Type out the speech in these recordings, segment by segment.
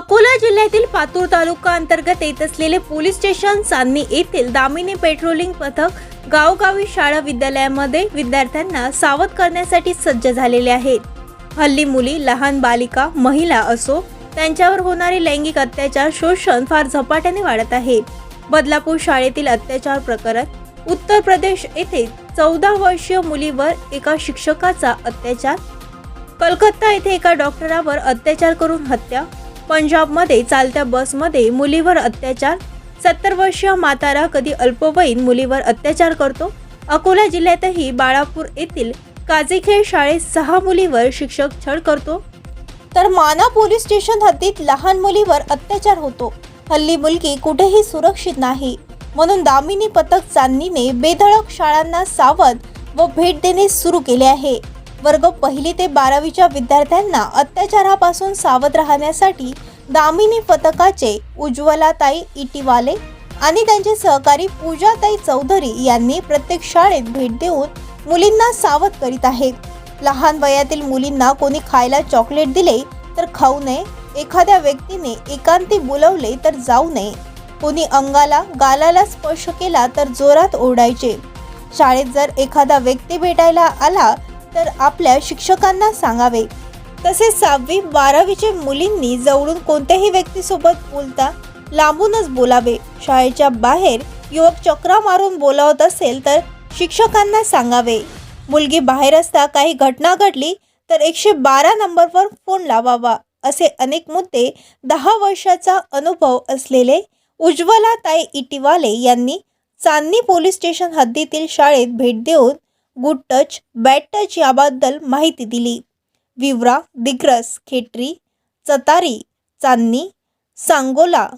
अकोला जिल्ह्यातील पातूर तालुका अंतर्गत येत असलेले पोलीस स्टेशन चांदणी येथील दामिनी पेट्रोलिंग पथक गावगावी शाळा विद्यालयामध्ये विद्यार्थ्यांना सावध करण्यासाठी सज्ज झालेले आहेत. हल्ली मुली लहान बालिका महिला असो त्यांच्यावर होणारे लैंगिक अत्याचार शोषण फार झपाट्याने वाढत आहे. बदलापूर शाळेतील अत्याचार प्रकरण उत्तर प्रदेश येथे चौदा वर्षीय मुलीवर एका शिक्षकाचा अत्याचार कलकत्ता येथे एका डॉक्टरावर अत्याचार करून हत्या पंजाबमध्ये चालत्या बसमध्ये मुलीवर अत्याचार. सत्तर वर्षीय म्हातारा कधी अल्पवयीन मुलीवर अत्याचार करतो? अकोला जिल्ह्यातही बाळापूर येथील काजीखेळ शाळेत सहा मुलीवर शिक्षक छळ करतो. तर माना पोलीस स्टेशन हद्दीत लहान मुलीवर अत्याचार होतो. हल्ली मुलगी कुठेही सुरक्षित नाही. म्हणून दामिनी पथक चांदणीने बेधडक शाळांना सावध व भेट देणे सुरू केले आहे. वर्ग पहिली ते बारावीच्या विद्यार्थ्यांना अत्याचारापासून सावध राहण्यासाठी दामिनी पथकाचे उज्ज्वलाताई इटीवाले आणि त्यांचे सहकारी पूजाताई चौधरी यांनी प्रत्येक शाळेत भेट देऊन मुलींना सावध करीत आहेत. लहान वयातील मुलींना कोणी खायला चॉकलेट दिले तर खाऊ नये. एखाद्या व्यक्तीने एकांती बोलवले तर जाऊ नये. कोणी अंगाला गालाला स्पर्श केला तर जोरात ओरडायचे. शाळेत जर एखादा व्यक्ती भेटायला आला तर आपल्या शिक्षकांना सांगावे. तसेच सहावी बारावीचे मुलींनी जवळून कोणत्याही व्यक्तीसोबत बोलता लांबूनच बोलावे. शाळेच्या बाहेर युवक चक्रा मारून बोलावत असेल तर शिक्षकांना सांगावे. मुलगी बाहेर असता काही घटना घडली तर एकशे बारा नंबरवर फोन लावावा असे अनेक मुद्दे दहा वर्षाचा अनुभव असलेले उज्ज्वला ताई इटीवाले यांनी चांदणी पोलीस स्टेशन हद्दीतील शाळेत भेट देऊन गुड टच बॅड टच याबद्दल माहिती दिली. विवरा दिग्रस खेटरी चतारी चांदणी सांगोला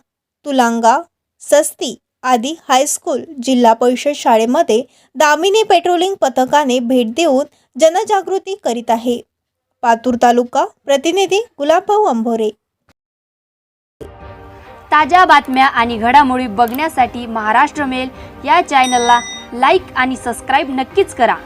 तुलांगा सस्ती आदी हायस्कूल जिल्हा परिषद शाळेमध्ये दामिनी पेट्रोलिंग पथकाने भेट देऊन जनजागृती करीत आहे. पातूर तालुका प्रतिनिधी गुलाबभाऊ अंभोरे. ताज्या बातम्या आणि घडामोडी बघण्यासाठी महाराष्ट्र मेल या चॅनलला लाईक आणि सबस्क्राईब नक्कीच करा.